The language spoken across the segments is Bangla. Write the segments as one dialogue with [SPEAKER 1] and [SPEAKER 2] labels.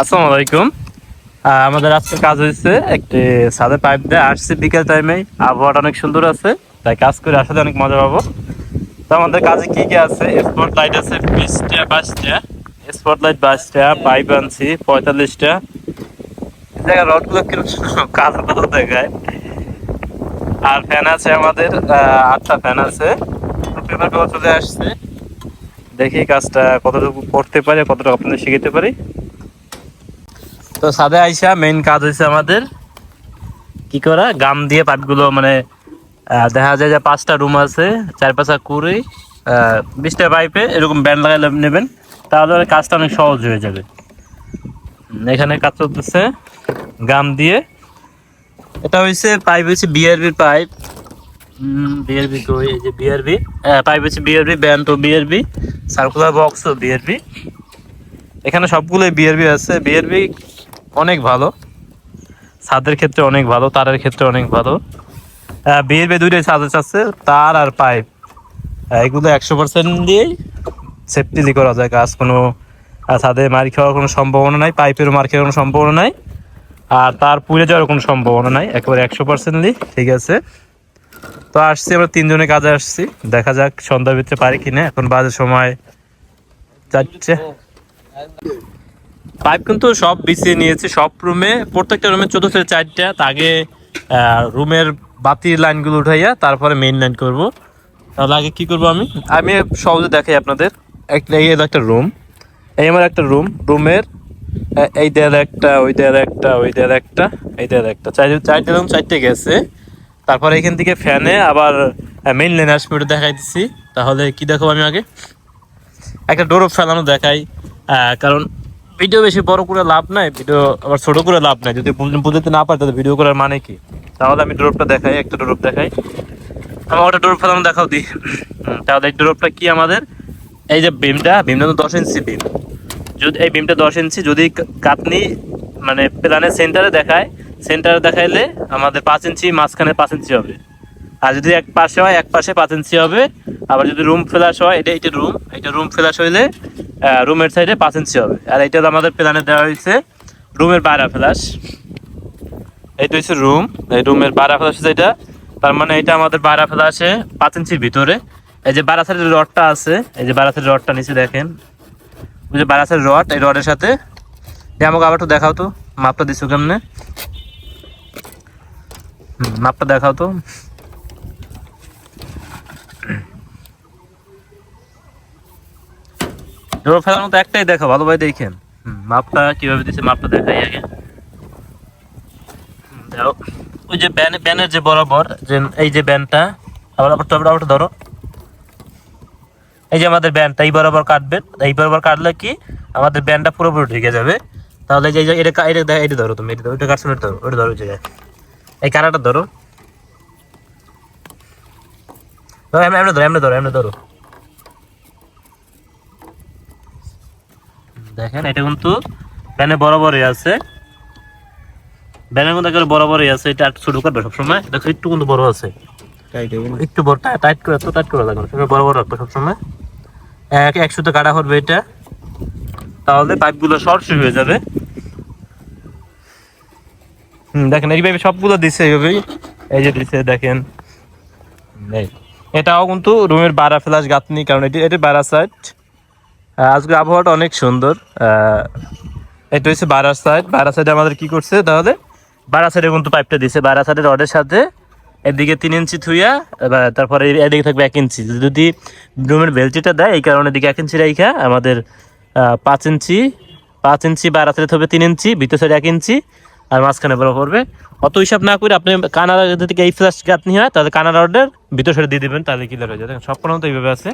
[SPEAKER 1] আসসালামু আলাইকুম। আমাদের আজকে কাজ হয়েছে একটি সাদে পাইপ দিয়ে আসছে বিকেল টাইমে আবহাওয়াটা অনেক সুন্দর আছে, তাই কাজ করে আসলে অনেক মজা পাবো। তো আমাদের কাজে কি কি আছে? স্পট লাইট আছে বিশটা, বাইশটা। স্পট লাইট বাইশটা পাইপ আনছি, পঁয়তাল্লিশটা। জায়গা রডগুলো কীরকম কালো কালো দেখায়। আর ফ্যান আছে আমাদের আটটা ফ্যান আছে। পেপার চলে আসছে। দেখি কাজটা কতটুকু করতে পারি কতটুকু আপনাদের শিখাতে পারি। তো সাদে আইসা মেইন কাজ হয়েছে আমাদের কি করা? গাম দিয়ে পাটগুলো মানে দেখা যায় যে পাঁচটা রুম আছে চার পাঁচটা কুড়ি বিশটা পাইপে এরকম ব্যান্ড লাগাই নেবেন, তাহলে কাজটা অনেক সহজ হয়ে যাবে। এখানে কাজ চলতেছে, গাম দিয়ে। এটা হয়েছে পাইপ হয়েছে বিআরবির পাইপ বিআরবি কই? এই যে বিআরবি পাইপ হচ্ছে বিআরবি ব্যান্ড ও বিআরবি সার্কুলার বক্স ও বিআরবি এখানে সবগুলোই বিআরবি আছে। বিআরবি অনেক ভালো। ছাদের ক্ষেত্রে অনেক ভালো, তারের ক্ষেত্রে অনেক ভালো। বিআরবি দুইটাই ছাদ আছে, তার আর পাইপ। এগুলো একশো পার্সেন্ট দিয়েই সেফটিলি করা যায় কাজ কোনো ছাদে মার খাওয়ার কোনো সম্ভাবনা নাই, পাইপেরও মার খাওয়ার কোনো সম্ভাবনা নাই, আর তার পুড়ে যাওয়ার কোনো সম্ভাবনা নাই, একেবারে একশো পার্সেন্টলি ঠিক আছে। তো আসছি, আমরা তিনজনে কাজে আসছি, দেখা যাক সন্ধ্যার ভিতরে পারি কিনা, এখন বাজে সময় চারটে। পাইপ কিন্তু সব বিছিয়ে নিয়েছি, সব রুমে প্রত্যেকটা রুমে চোদ্দ থেকে চারটা আগে রুমের বাতির লাইনগুলো উঠাইয়া তারপরে মেইন লাইন করব। তাহলে আগে কী করব আমি? আমি সহজে দেখাই আপনাদের। একটা, এই একটা রুম এই আমার একটা রুম রুমের এই দেয়াল একটা, ওই দেয়াল একটা, ওই দেয়াল একটা, এই দেয়াল একটা। চার, চারটে রুম চারটে গেছে। তারপরে এখান থেকে ফ্যানে আবার মেইন লাইন আসবে ওটা দেখাই দিচ্ছি। তাহলে কি দেখো আমি আগে? একটা ডোরপ ফেলানো দেখাই। কারণ ভিডিও বেশি বড় করে লাভ নাই, ভিডিও আবার ছোট করে লাভ নাই। যদি বুঝ- বুঝতে না পারে, তাহলে ভিডিও করার মানে কি? তাহলে আমি ডোরপটা দেখাই, একটা ডোরপ দেখাই। আমার ওটা ডোরপ ফেলানো দেখাও দি। তাহলে এই ডোরপটা কি আমাদের? এই যে বিমটা বিমটা তো দশ ইঞ্চি বিম। যদি এই বিমটা দশ ইঞ্চি যদি কা- কাটনি মানে প্ল্যানের সেন্টারে দেখায়, সেন্টারে দেখাইলে আমাদের পাঁচ ইঞ্চি, মাঝখানে পাঁচ ইঞ্চি হবে। আর যদি এক পাশে হয়, এক পাশে পাঁচ ইঞ্চি হবে। আবার যদি রুম ফ্ল্যাশ হয়, এটা এটা রুম। এটা রুম ফ্ল্যাশ হইলে রুমের সাইডে পাঁচ ইঞ্চি হবে। আর এটা আমাদের প্ল্যানে দেওয়া হয়েছে রুমের বাইরা ফ্ল্যাশ এইটা হচ্ছে রুম এই রুমের বাইরা ফ্ল্যাশ এটা। তার মানে এটা আমাদের বাইরা ফ্ল্যাশে পাঁচ ইঞ্চির ভিতরে। এই যে বারাসারের রডটা আছে, এই যে বারাসারের রডটা নিচে দেখেন। ওই যে বারাসারের রড, এই রডের সাথে। আমাকে আবার একটু দেখাও তো, মাপটা দিছো কেমনে? মাপটা দেখাও তো। ডোর ফেলার মতো একটাই দেখো ভালো ভাই দেখেন। মাপটা কীভাবে দিচ্ছে মাপটা দেখাই আগে। দাও। ওই যে ব্যান ব্যানের যে বরাবর যে এই যে ব্যানটা আবার আবার আবার আবার ধরো। এই যে আমাদের ব্যান্ডটা এই বরাবর কাটবেন। এই বরাবর কাটলে কি আমাদের ব্যান্ডটা পুরোপুরি ঢেকে যাবে। তাহলে যে এটা এটা এটা ধরো তুমি এটা ধরো এটা কাটছো ধরো ওটা ধরো জায়গায়। এই কাটাটা ধরো। ধরো, এমনি ধরো এমনি ধরো এমনি ধরো। দেখেন। এটা কিন্তু ব্যানে বরাবরই আছে। ব্যানের মধ্যে একেবারে বরাবরই আছে। এটা একটু ছোট কাটবে সবসময়। দেখো একটু কিন্তু বড় আছে। একটু বড় টাইট করে তো টাইট করে লাগবে না। বড় বড় রাখবে সবসময়। এক একশোতে কাটা করবে এটা। তাহলে পাইপগুলো সরষে হয়ে যাবে। হুম দেখেন এইভাবে সবগুলো দিছে এইভাবেই। এই যে দিছে দেখেন। এটাও কিন্তু রুমের বারা ফ্লাশ গাঁথনি কারণ এটি এটি বারা সাইড আজকে আবহাওয়াটা অনেক সুন্দর। এটা হচ্ছে বারা সাইড বারা সাইডে আমাদের কি করছে তাহলে? বারা সাইডে কিন্তু পাইপটা দিছে। বারা সাইডের রডের সাথে এদিকে তিন ইঞ্চি থুইয়া তারপরে এদিকে থাকবে এক ইঞ্চি। যদি রুমের বেলচিটা দেয়, এই কারণে এদিকে এক ইঞ্চি রাইখা আমাদের পাঁচ ইঞ্চি পাঁচ ইঞ্চি বারা সাইডে থাকবে তিন ইঞ্চি, ভিতর সাইডে এক ইঞ্চি, আর মাঝখানে বড় করবে অত হিসাব না করে আপনি কানাডা যদি এই ফ্লাশ গাঁথনি হয়, তাহলে কানাডা রডের ভিতর সাইডে দিয়ে দিবেন, তাহলে ক্লিয়ার হয়ে যাবে। সব কোনো তো এইভাবে আছে।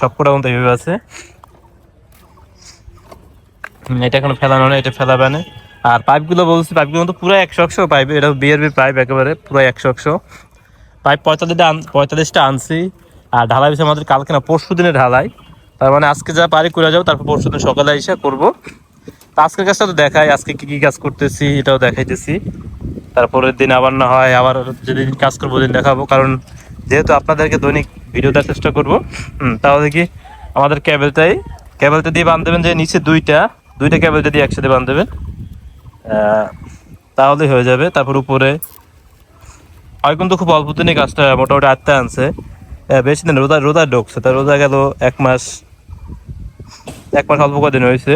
[SPEAKER 1] সব কটা মতো এইভাবে আছে। এটা এখনও ফেলানো নেই, এটা ফেলাবে না। আর পাইপগুলো বলছি, পাইপগুলো তো পুরো একশো একশো পাইপ, এটা বিআরবি পাইপ একেবারে, পুরো একশো একশো। পাইপ পঁয়তাল্লিশটা পঁয়তাল্লিশটা আনছি। আর ঢালাই হচ্ছে আমাদের কালকে না, পরশু দিনে ঢালাই। তার মানে আজকে যা পারি করে যাও তারপর পরশু দিন সকালে এসে করব। তো আজকের কাজটা তো দেখাই, আজকে কি কি কাজ করতেছি, এটাও দেখাইতেছি। তারপরের দিন আবার না হয়, আবার যেদিন কাজ করব, ওদিন দেখাবো। কারণ যেহেতু আপনাদেরকে দৈনিক ভিডিও দেওয়ার চেষ্টা করব। তাহলে কি আমাদের ক্যাবেলটাই ক্যাবেলটা দিয়ে বাঁধ দেবেন যে নিচে দুইটা দুইটা কেবল যদি একসাথে বাঁধ দেবেন আহ, তাহলে হয়ে যাবে। তারপর উপরে আর কিন্তু খুব অল্প দিনে কাজটা মোটামুটি আটটা আনছে। বেশি দিন রোদা রোজা ঢুকছে তা রোজা গেল এক মাস এক মাস অল্প কদিন হয়েছে।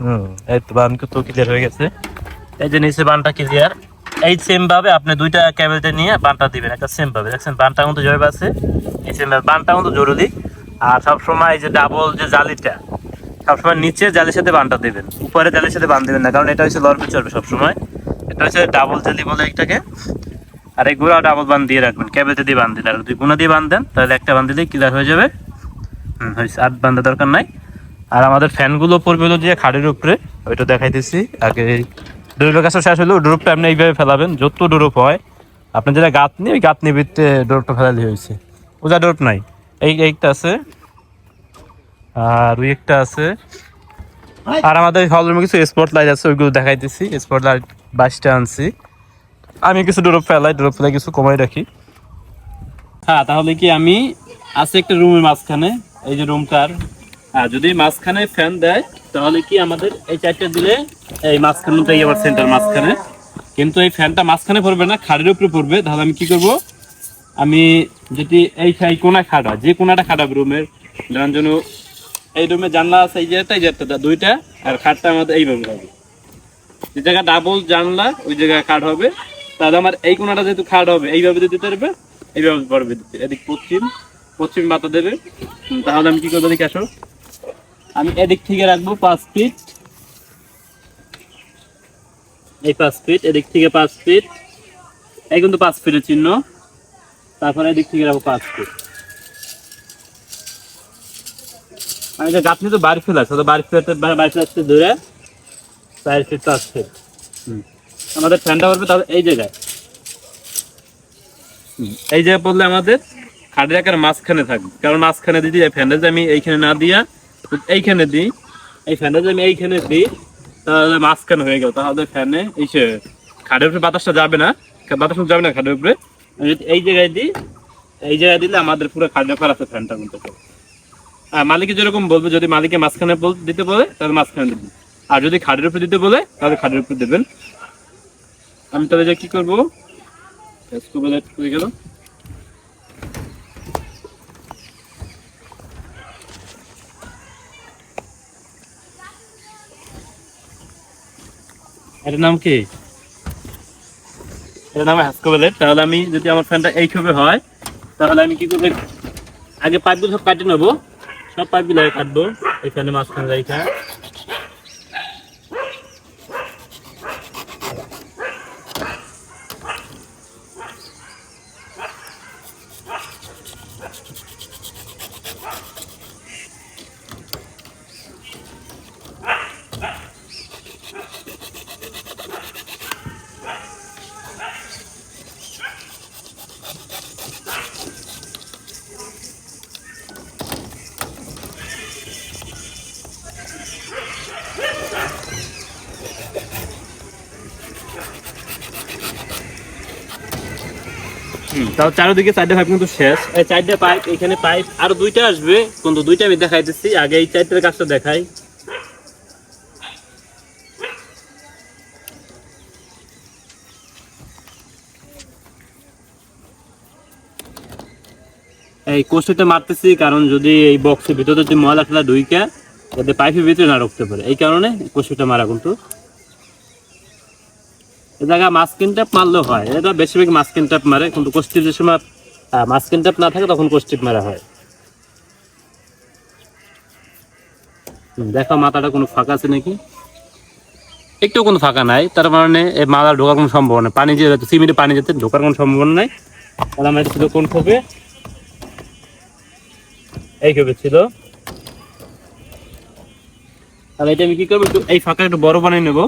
[SPEAKER 1] হুম এই তো বান তো ক্লিয়ার হয়ে গেছে। এই যে নিচে বানটা ক্লিয়ার এই সেম ভাবে আপনি দুইটা ক্যাবেলটা নিয়ে বানটা দিবেন, একটা সেম ভাবে। দেখছেন, বানটা কিন্তু জয় আছে এই সেম ভাবে বানটা কিন্তু জরুরি। আর সবসময় এই যে ডাবল যে জালিটা, সবসময় নিচে জালির সাথে বানটা দিবেন। উপরে জালির সাথে বান দিবেন না, কারণ এটা হচ্ছে লড়বে চড়বে সবসময়। এটা হচ্ছে ডাবল জালি বলে একটাকে। আর এই গুঁড়া ডাবল বান দিয়ে রাখবেন ক্যাবেলটা দিয়ে বান দিন আর যদি গুঁড়া দিয়ে বান দেন, তাহলে একটা বান দিলেই ক্লিয়ার হয়ে যাবে। হুম, হয়েছে। আর বান্ধা দরকার নাই। আর আমাদের ফ্যানগুলো পড়বে যে খাড়ির উপরে, ওইটা দেখাইতেছি। আগে ডোরপের কাছে শেষ হলো ডোরপটা আপনি এইভাবে ফেলাবেন, যত ডোরপ হয়, আপনি যেটা গাত নিয়ে ওই গাত নিবিতে ডোরপটা ফেলালে হয়েছে। ওজা ডোরপ নাই, এই একটা আছে, আর ওই একটা আছে, আর আমাদের হল রুমে কিছু স্পট লাইট আছে, ওইগুলো দেখাইতেছি স্পট লাইট বাইশটা আনছি। আমি কিছু ডোরপ ফেলাই ডোরপ ফেলাই কিছু কমাই রাখি। হ্যাঁ তাহলে কি আমি আছে একটা রুমের মাঝখানে, এই যে রুমটার আর যদি মাঝখানে ফ্যান দেয়, তাহলে কি আমাদের এই চারটা দিলে এই মাঝখানটাই আবার সেন্টার মাঝখানে। কিন্তু এই ফ্যানটা মাঝখানে পড়বে না খাড়ের উপরে পড়বে। তাহলে আমি কি করব? আমি যদি এই এই কোনা খাটা, যে কোনাটা খাটাবে রুমের যার জন্য এই রুমে জানলা আছে, এই যে একটা এই যে একটা দুইটা, আর খাটটা আমাদের এইভাবে হবে। যে জায়গা ডাবল জানলা, ওই জায়গায় খাট হবে। তাহলে আমার এই কোনাটা যেহেতু খাট হবে, এইভাবে দিতে পারবে, এইভাবে পারবে এদিক পশ্চিম পশ্চিম মাথা দেবে তাহলে আমি কি করব, এদিকে আসো। আমি এদিক থেকে রাখব পাঁচ ফিট এই পাঁচ ফিট এদিক থেকে পাঁচ ফিট এই কিন্তু পাঁচ ফিটের চিহ্ন। তারপরে এদিক থেকে রাখব পাঁচ ফিট আমি যে গাছ তো বাড়ি ফেলা আছে বাড়ি ফেলাতে বাড়ি ফেলাতে ধরে চার ফিট পাঁচ ফিট। আমাদের ফ্যানটা পড়বে তাহলে এই জায়গায়। এই জায়গায় পড়লে আমাদের খাটের মাঝখানে থাকবে। কারণ মাঝখানে দিদি ফ্যানটা আমি এইখানে না দিয়া এইখানে দিই এই ফ্যানটা যদি আমি এইখানে দিই তাহলে মাঝখানে হয়ে গেল। তাহলে ফ্যানে এই সে খাটের উপরে বাতাসটা যাবে না। বাতাস যাবে না খাটের উপরে। যদি এই জায়গায় দিই এই জায়গায় দিলে আমাদের পুরো খাটের উপর আছে ফ্যানটা কিন্তু। আর মালিকে যেরকম বলবে, যদি মালিকে মাঝখানে দিতে বলে, তাহলে মাঝখানে দিবেন আর যদি খাটের উপরে দিতে বলে, তাহলে খাটের উপরে দেবেন। আমি তাহলে যে কি করব? গেল। এটার নাম কি? এটার নাম হ্যাসকোবেলেট তাহলে আমি যদি আমার ফ্যানটা এইভাবে হয়, তাহলে আমি কি করব? আগে পাইপগুলো সব কাটে নেব। সব পাইপগুলো কাটবো। এখানে মাঝখানে রাইখা তাও চারটে পাইপ কিন্তু শেষ। এই চারটে পাইপ এখানে পাইপ আরও দুইটা আসবে। কিন্তু দুইটা আমি দেখাইতেছি আগে এই চারটার কাজটা দেখাই। এই কোষ্টিতে মারতেছি কারণ যদি এই বক্সের ভিতরে যদি ময়লা খেলা দুইটা পাইপের ভিতরে না রাখতে পারে। এই কারণে কোষ্টিটা মারা কিন্তু। এ জায়গা মাস্কিন ট্যাপ মারলেও হয়। এটা বেশিরভাগ মাস্কিন ট্যাপ মারে, কিন্তু কোষ্টির যে সময় মাস্কিন ট্যাপ না থাকে, তখন মারা হয়। দেখো মাথাটা কোনো ফাঁকা আছে নাকি? একটু কোনো ফাঁকা নাই, তার মানে এই মাথা ঢোকার কোনো সম্ভাবনা পানি যে, সিমেন্টে পানি যেতে ঢোকার কোনো সম্ভাবনা নাই। আমার ছিল কোন খোপে এই খোপে ছিল। তাহলে এটা আমি কি করব? একটু এই ফাঁকা একটু বড় বানিয়ে নেব।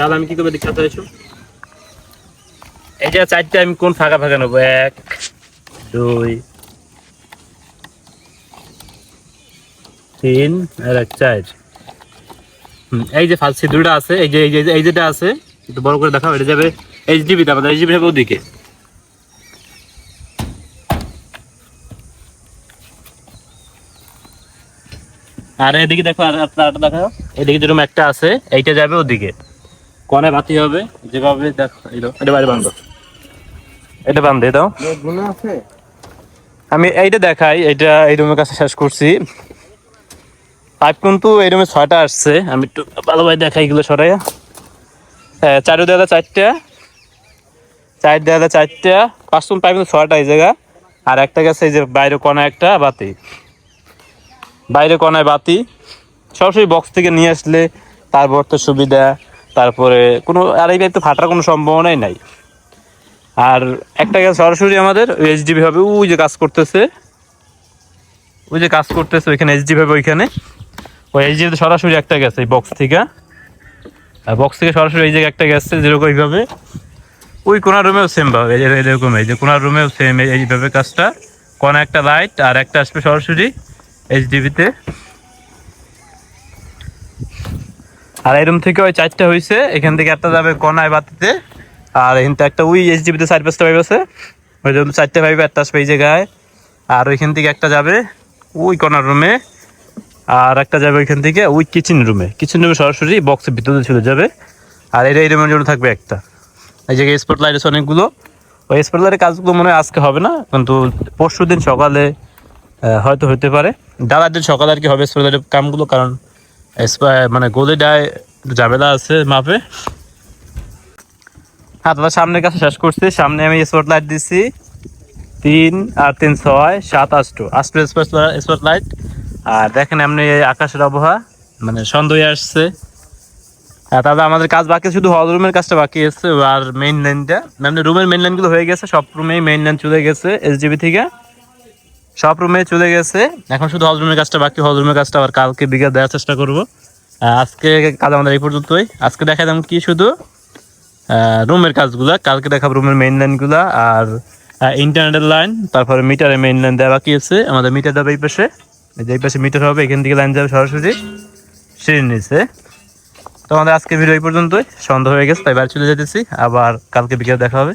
[SPEAKER 1] তাহলে আমি কি করব দেখাতে এসো এই যে চারটে আমি কোন ফাঁকা ফাঁকা নেব? এক দুই তিন আর এক চার। হুম, এই যে ফার্স্ট দুটা আছে এই যে এই যে এই যেটা আছে একটু বড় করে দেখাও এটা যাবে এইচডিবি তে আমাদের এইচডিবি যাবে ওদিকে আর এদিকে দেখো আর আরেকটা দেখাও। এদিকে যেরকম একটা আছে এইটা যাবে ওদিকে। কনে বাতি হবে যেভাবে দেখো এটা বাইরে বান্ধব এটা বান্ধে দাও।
[SPEAKER 2] আছে?
[SPEAKER 1] আমি এইটা দেখাই এটা এই রুমের কাছে শেষ করছি। পাইপ কিন্তু এই রুমে ছয়টা আসছে আমি একটু ভালোভাবে দেখাই এগুলো সরাই চারু দেওয়া চারটা। চার দেওয়া চারটা। পাঁচটুম পাইপ কিন্তু ছয়টা এই জায়গা। আর একটা গেছে এই যে বাইরে কোনায় একটা বাতি। বাইরে কোনায় বাতি। সরাসরি বক্স থেকে নিয়ে আসলে তারপর তো সুবিধা। তারপরে কোনো আর এই পাইপ তো ফাটার কোনো সম্ভাবনাই নাই। আর একটা গেছে সরাসরি আমাদের এইচডিবি হবে ওই যে কাজ করতেছে। ওই যে কাজ করতেছে ওইখানে এইচডিবি হবে ওইখানে। ওই এইচডিবি সরাসরি একটা গেছে এই বক্স থেকে। আর বক্স থেকে সরাসরি এই জায়গায় একটা গেছে যেরকম এইভাবে। ওই কোনার রুমেও সেম ভাবে এরকম এই যে কোনার রুমেও সেম এইভাবে কাজটা। কোনা একটা লাইট আর একটা আসবে সরাসরি এইচডিবিতে আর এই রুম থেকে ওই চারটা হয়েছে এখান থেকে একটা যাবে কনায় বাতিতে, আর এখান থেকে একটা ওই এইচডিবিতে চার পাঁচটা পাইপ আছে ওই জন্য চারটে পাইপ একটা আসবে এই জায়গায়। আর ওইখান থেকে একটা যাবে ওই কর্নার রুমে আর একটা যাবে ওইখান থেকে ওই কিচেন রুমে কিচেন রুমে সরাসরি বক্সের ভিতরে চলে যাবে। আর এটা এই রুমের জন্য থাকবে একটা। এই জায়গায় স্পট লাইট আছে অনেকগুলো। ওই স্পট লাইটের কাজগুলো মনে হয় আজকে হবে না, কিন্তু পরশু দিন সকালে হয়তো হতে পারে। ডালার দিন সকালে আর কি হবে স্পট লাইটের কামগুলো, কারণ মানে গোলে ডায় ঝামেলা আছে মাপে। হ্যাঁ দাদা, সামনের কাছে শেষ করছি। সামনে আমি স্পট লাইট দিছি। তিন আর তিন ছয়, সাত আষ্ট আষ্ট স্পট লাইট আর দেখেন এমনি আকাশের আবহাওয়া মানে সন্ধ্যা হয়ে আসছে। হ্যাঁ তাহলে আমাদের কাজ বাকি, শুধু হল রুমের কাজটা বাকি আছে, আর মেইন লাইনটা মানে রুমের মেইন লাইনগুলো হয়ে গেছে, সব রুমেই মেইন লাইন চলে গেছে এসডিবি থেকে। সব রুমে চলে গেছে। এখন শুধু হল রুমের কাজটা বাকি হল রুমের কাজটা আবার কালকে বিকেল দেওয়ার চেষ্টা করব। আজকে কাজ আমাদের এই পর্যন্তই। আজকে দেখা দেখালাম কি শুধু? রুমের কাজগুলা, কালকে দেখাবো রুমের মেইন লাইনগুলা আর ইন্টারনেটের লাইন তারপরে মিটারের মেইন লাইন দেওয়া বাকি আছে। আমাদের মিটার দেবে এই পাশে। যে এই পাশে মিটার হবে, এখান থেকে লাইন যাবে সরাসরি। সিঁড়ির নিচে। তো আমাদের আজকে ভিডিও এই পর্যন্তই। সন্ধ্যা হয়ে গেছে, তাই বাড়ি চলে যেতেছি। আবার কালকে বিকেলে দেখা হবে।